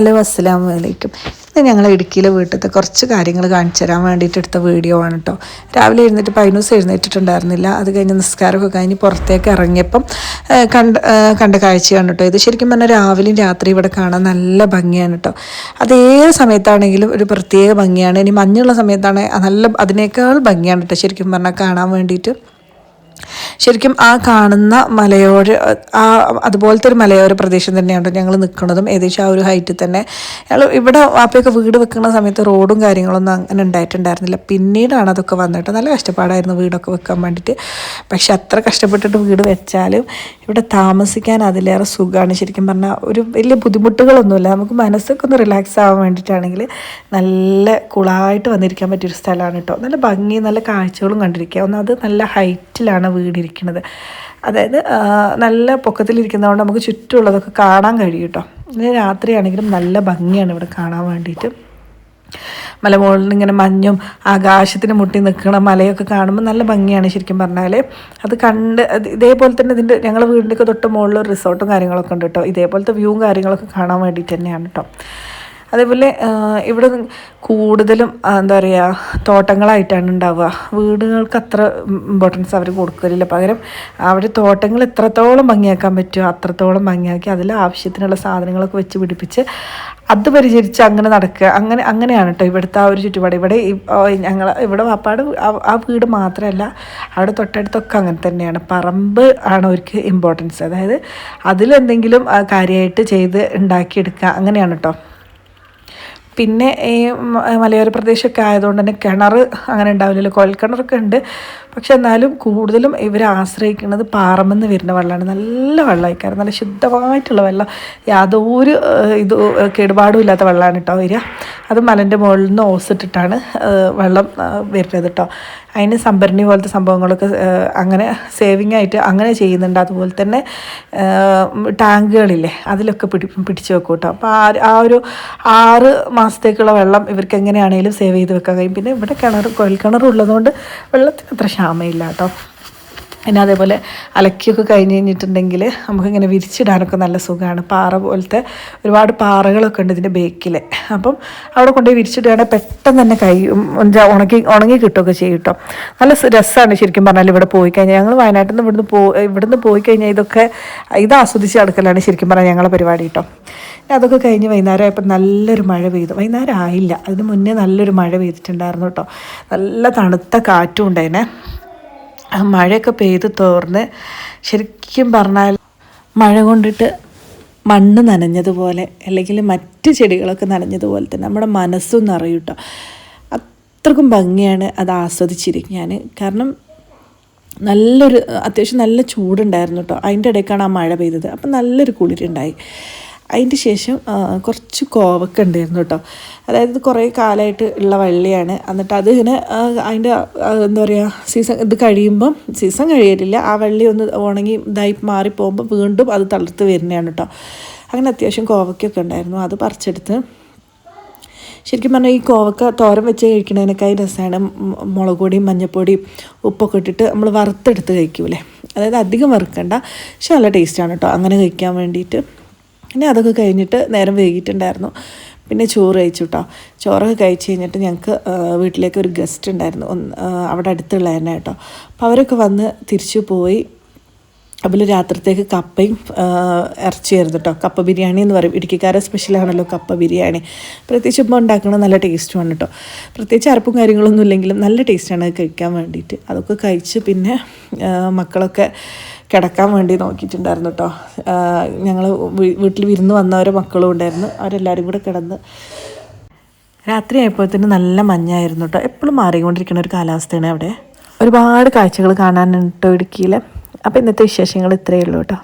Hello അസ്സലാമു അലൈക്കും. ഇന്ന് ഞങ്ങൾ ഇടുക്കിയിലെ വീട്ടിലത്തെ കുറച്ച് കാര്യങ്ങൾ കാണിച്ചു തരാൻ വേണ്ടിയിട്ട് എടുത്ത വീഡിയോ ആണ് കേട്ടോ രാവിലെ എഴുന്നേറ്റ് പൈനൂസ് എഴുന്നേറ്റിട്ടുണ്ടായിരുന്നില്ല. അത് കഴിഞ്ഞ് നിസ്കാരമൊക്കെ കഴിഞ്ഞ് പുറത്തേക്ക് ഇറങ്ങിയപ്പം കണ്ട കണ്ട കാഴ്ചയാണ് കേട്ടോ ഇത്. ശരിക്കും പറഞ്ഞാൽ രാവിലെയും രാത്രി ഇവിടെ കാണാൻ നല്ല ഭംഗിയാണ് കേട്ടോ അത് ഏത് സമയത്താണെങ്കിലും ഒരു പ്രത്യേക ഭംഗിയാണ്. ഇനി മഞ്ഞുള്ള സമയത്താണ് നല്ല അതിനേക്കാൾ ഭംഗിയാണ് കേട്ടോ ശരിക്കും പറഞ്ഞാൽ കാണാൻ വേണ്ടിയിട്ട്. ശരിക്കും ആ കാണുന്ന മലയോര ആ അതുപോലത്തെ ഒരു മലയോര പ്രദേശം തന്നെയാണ് ഞങ്ങൾ നിൽക്കുന്നതും ഏകദേശം ആ ഒരു ഹൈറ്റിൽ തന്നെ. ഞങ്ങൾ ഇവിടെ വാപ്പയൊക്കെ വീട് വെക്കുന്ന സമയത്ത് റോഡും കാര്യങ്ങളൊന്നും അങ്ങനെ ഉണ്ടായിട്ടുണ്ടായിരുന്നില്ല. പിന്നീടാണ് അതൊക്കെ വന്നിട്ട് നല്ല കഷ്ടപ്പാടായിരുന്നു വീടൊക്കെ വെക്കാൻ വേണ്ടിയിട്ട് പക്ഷെ അത്ര കഷ്ടപ്പെട്ടിട്ട് വീട് വെച്ചാലും ഇവിടെ താമസിക്കാൻ അതിലേറെ സുഖമാണ്. ശരിക്കും പറഞ്ഞാൽ ഒരു വലിയ ബുദ്ധിമുട്ടുകളൊന്നുമില്ല. നമുക്ക് മനസ്സൊക്കെ ഒന്ന് റിലാക്സ് ആവാൻ വേണ്ടിയിട്ടാണെങ്കിൽ നല്ല കൂളായിട്ട് വന്നിരിക്കാൻ പറ്റിയൊരു സ്ഥലമാണ് കേട്ടോ. നല്ല ഭംഗി നല്ല കാഴ്ചകളും കണ്ടിരിക്കുക. ഒന്നത് നല്ല ഹൈറ്റിലാണ് വീടിരിക്കുന്നത്. അതായത് ആ, നല്ല പൊക്കത്തിലിരിക്കുന്നതുകൊണ്ട് നമുക്ക് ചുറ്റുമുള്ളതൊക്കെ കാണാൻ കഴിയും കേട്ടോ. രാത്രിയാണെങ്കിലും നല്ല ഭംഗിയാണ് ഇവിടെ കാണാൻ വേണ്ടിയിട്ട്. മലമുകളിൽ നിന്ന് ഇങ്ങനെ മഞ്ഞും ആകാശത്തിന് മുട്ടി നിൽക്കുന്ന മലയൊക്കെ കാണുമ്പോൾ നല്ല ഭംഗിയാണ് ശരിക്കും പറഞ്ഞാൽ അത് കണ്ട് ഇതേപോലെ തന്നെ ഇതിന്റെ ഞങ്ങൾ വീടിന്റെയൊക്കെ തൊട്ട് മുകളിൽ റിസോർട്ടും കാര്യങ്ങളൊക്കെ ഉണ്ട് കേട്ടോ. ഇതേപോലത്തെ വ്യൂവും കാര്യങ്ങളൊക്കെ കാണാൻ വേണ്ടിയിട്ട് തന്നെയാണ് കേട്ടോ. അതേപോലെ ഇവിടെ കൂടുതലും എന്താ പറയുക തോട്ടങ്ങളായിട്ടാണ് ഉണ്ടാവുക. വീടുകൾക്ക് അത്ര ഇമ്പോർട്ടൻസ് അവർ കൊടുക്കലില്ല. പകരം അവിടെ തോട്ടങ്ങൾ എത്രത്തോളം ഭംഗിയാക്കാൻ പറ്റുമോ അത്രത്തോളം ഭംഗിയാക്കി അതിൽ ആവശ്യത്തിനുള്ള സാധനങ്ങളൊക്കെ വെച്ച് പിടിപ്പിച്ച് അത് പരിചരിച്ച് അങ്ങനെ നടക്കുക. അങ്ങനെ അങ്ങനെയാണ് കേട്ടോ ഇവിടുത്തെ ആ ഒരു ചുറ്റുപാട്. ഇവിടെ ഞങ്ങൾ ഇവിടെ വാപ്പാട് ആ- വീട് മാത്രമല്ല അവിടെ തൊട്ടടുത്തൊക്കെ അങ്ങനെ തന്നെയാണ്. പറമ്പ് ആണ് അവർക്ക് ഇമ്പോർട്ടൻസ് അതായത് അതിലെന്തെങ്കിലും കാര്യമായിട്ട് ചെയ്ത് ഉണ്ടാക്കിയെടുക്കുക. അങ്ങനെയാണ് കേട്ടോ പിന്നെ ഈ മലയോര പ്രദേശമൊക്കെ ആയതുകൊണ്ട് തന്നെ കിണർ അങ്ങനെ ഉണ്ടാവില്ലല്ലോ. കുഴൽക്കിണറൊക്കെ ഉണ്ട്. പക്ഷെ എന്നാലും കൂടുതലും ഇവർ ആശ്രയിക്കുന്നത് പാറമെന്ന് വരുന്ന വെള്ളമാണ്. നല്ല വെള്ളമായിക്കാരം. നല്ല ശുദ്ധമായിട്ടുള്ള വെള്ളം. യാതൊരു ഇത് കേടുപാടും ഇല്ലാത്ത വെള്ളമാണ് കേട്ടോ വരിക. അത് മലന്റെ മുകളിൽ നിന്ന് ഓസിട്ടിട്ടാണ് വെള്ളം വരുന്നത് കേട്ടോ. അതിന് സംഭരണി പോലത്തെ സംഭവങ്ങളൊക്കെ അങ്ങനെ സേവിങ് ആയിട്ട് അങ്ങനെ ചെയ്യുന്നുണ്ട്. അതുപോലെ തന്നെ ടാങ്കുകളില്ലേ അതിലൊക്കെ പിടി പിടിച്ചു വെക്കും കേട്ടോ. അപ്പോൾ ആ ഒരു ആറ് മാസത്തേക്കുള്ള വെള്ളം ഇവർക്ക് എങ്ങനെയാണെങ്കിലും സേവ് ചെയ്ത് വെക്കാൻ കഴിയും. പിന്നെ ഇവിടെ കിണർ കുഴൽ കിണർ ഉള്ളതുകൊണ്ട് വെള്ളത്തിന് അത്ര ക്ഷാമയില്ല കേട്ടോ. പിന്നെ അതേപോലെ അലക്കിയൊക്കെ കഴിഞ്ഞ് കഴിഞ്ഞിട്ടുണ്ടെങ്കിൽ നമുക്കിങ്ങനെ വിരിച്ചിടാനൊക്കെ നല്ല സുഖമാണ്. പാറ പോലത്തെ ഒരുപാട് പാറകളൊക്കെ ഉണ്ട് ഇതിന്റെ ബേക്കിൽ അപ്പം അവിടെ കൊണ്ടുപോയി വിരിച്ചിടുകയാണെങ്കിൽ പെട്ടെന്ന് തന്നെ കൈ ഉണക്കി ഉണങ്ങി കിട്ടുകയൊക്കെ ചെയ്യും കേട്ടോ. നല്ല രസമാണ് ശരിക്കും പറഞ്ഞാൽ ഇവിടെ പോയി കഴിഞ്ഞാൽ. ഞങ്ങൾ വയനാട്ടിൽ നിന്ന് ഇവിടുന്ന് പോ ഇവിടുന്ന് പോയി കഴിഞ്ഞാൽ ഇതൊക്കെ ഇത് ആസ്വദിച്ച് നടക്കലാണ് ശരിക്കും പറഞ്ഞാൽ ഞങ്ങളുടെ പരിപാടി കേട്ടോ. അതൊക്കെ കഴിഞ്ഞ് വൈകുന്നേരം നല്ലൊരു മഴ പെയ്തു. വൈകുന്നേരം ആയില്ല അതിന് മുന്നേ നല്ലൊരു മഴ പെയ്തിട്ടുണ്ടായിരുന്നു കേട്ടോ. നല്ല തണുത്ത കാറ്റും ഉണ്ടായിനെ. മഴയൊക്കെ പെയ്ത് തോർന്ന് ശരിക്കും പറഞ്ഞാൽ മഴ കൊണ്ടിട്ട് മണ്ണ് നനഞ്ഞതുപോലെ അല്ലെങ്കിൽ മറ്റ് ചെടികളൊക്കെ നനഞ്ഞതുപോലെ തന്നെ നമ്മുടെ മനസ്സും നിറയും കേട്ടോ. അത്രക്കും ഭംഗിയാണ് അത് ആസ്വദിച്ചിരിക്കാൻ. കാരണം നല്ലൊരു അത്യാവശ്യം നല്ല ചൂടുണ്ടായിരുന്നു കേട്ടോ. അതിന്റെ ഇടയ്ക്കാണ് ആ മഴ പെയ്തത്. അപ്പം നല്ലൊരു കുളിരുണ്ടായി. അതിന്റെ ശേഷം കുറച്ച് കോവക്ക ഉണ്ടായിരുന്നു കേട്ടോ. അതായത് കുറേ കാലമായിട്ട് ഉള്ള വള്ളിയാണ്. എന്നിട്ട് അത് ഇങ്ങനെ അതിന്റെ എന്താ പറയുക സീസൺ ഇത് കഴിയുമ്പം സീസൺ കഴിയലില്ല. ആ വള്ളി ഒന്ന് ഉണങ്ങി ഇതായി മാറിപ്പോകുമ്പോൾ വീണ്ടും അത് തളർത്ത് വരുന്നതാണ് കേട്ടോ. അങ്ങനെ അത്യാവശ്യം കോവയ്ക്കൊക്കെ ഉണ്ടായിരുന്നു. അത് പറിച്ചെടുത്ത് ശരിക്കും പറഞ്ഞാൽ ഈ കോവക്ക തോരൻ വെച്ച് കഴിക്കണതിനേക്കായി രസമാണ് മുളക് പൊടിയും മഞ്ഞൾപ്പൊടിയും ഉപ്പൊക്കെ ഇട്ടിട്ട് നമ്മൾ വറുത്തെടുത്ത് കഴിക്കൂലേ. അതായത് അധികം വറുക്കണ്ട. പക്ഷെ നല്ല ടേസ്റ്റാണ് കേട്ടോ. അങ്ങനെ കഴിക്കാൻ വേണ്ടിയിട്ട്. പിന്നെ അതൊക്കെ കഴിഞ്ഞിട്ട് നേരം വൈകിട്ടുണ്ടായിരുന്നു. പിന്നെ ചോറ് കഴിച്ചു കേട്ടോ ചോറൊക്കെ കഴിച്ച് കഴിഞ്ഞിട്ട് ഞങ്ങൾക്ക് വീട്ടിലേക്ക് ഒരു ഗസ്റ്റ് ഉണ്ടായിരുന്നു. അവിടെ അടുത്തുള്ള തന്നെ കേട്ടോ. അപ്പോൾ അവരൊക്കെ വന്ന് തിരിച്ചു പോയി. അതിൽ രാത്രിത്തേക്ക് കപ്പയും ഇറച്ചിയായിരുന്നു കേട്ടോ കപ്പ ബിരിയാണി എന്ന് പറയും. ഇടുക്കിക്കാരെ സ്പെഷ്യലാണല്ലോ കപ്പ ബിരിയാണി. പ്രത്യേകിച്ച് ഇപ്പോൾ ഉണ്ടാക്കുന്നത് നല്ല ടേസ്റ്റുമാണ് കേട്ടോ പ്രത്യേകിച്ച് അരപ്പും കാര്യങ്ങളൊന്നും ഇല്ലെങ്കിലും നല്ല ടേസ്റ്റാണ് കഴിക്കാൻ വേണ്ടിയിട്ട്. അതൊക്കെ കഴിച്ച് പിന്നെ മക്കളൊക്കെ കിടക്കാൻ വേണ്ടി നോക്കിയിട്ടുണ്ടായിരുന്നു കേട്ടോ ഞങ്ങൾ വീട്ടിൽ വിരുന്ന് വന്നവരെ മക്കളും ഉണ്ടായിരുന്നു. അവരെല്ലാവരും കൂടെ കിടന്ന് രാത്രി ആയപ്പോഴത്തേന് നല്ല മഞ്ഞായിരുന്നു കേട്ടോ എപ്പോഴും മാറിക്കൊണ്ടിരിക്കുന്ന ഒരു കാലാവസ്ഥയാണ് അവിടെ. ഒരുപാട് കാഴ്ചകൾ കാണാനുണ്ട് ഇടുക്കിയിലെ. അപ്പോൾ ഇന്നത്തെ വിശേഷങ്ങൾ ഇത്രയേ ഉള്ളൂ കേട്ടോ.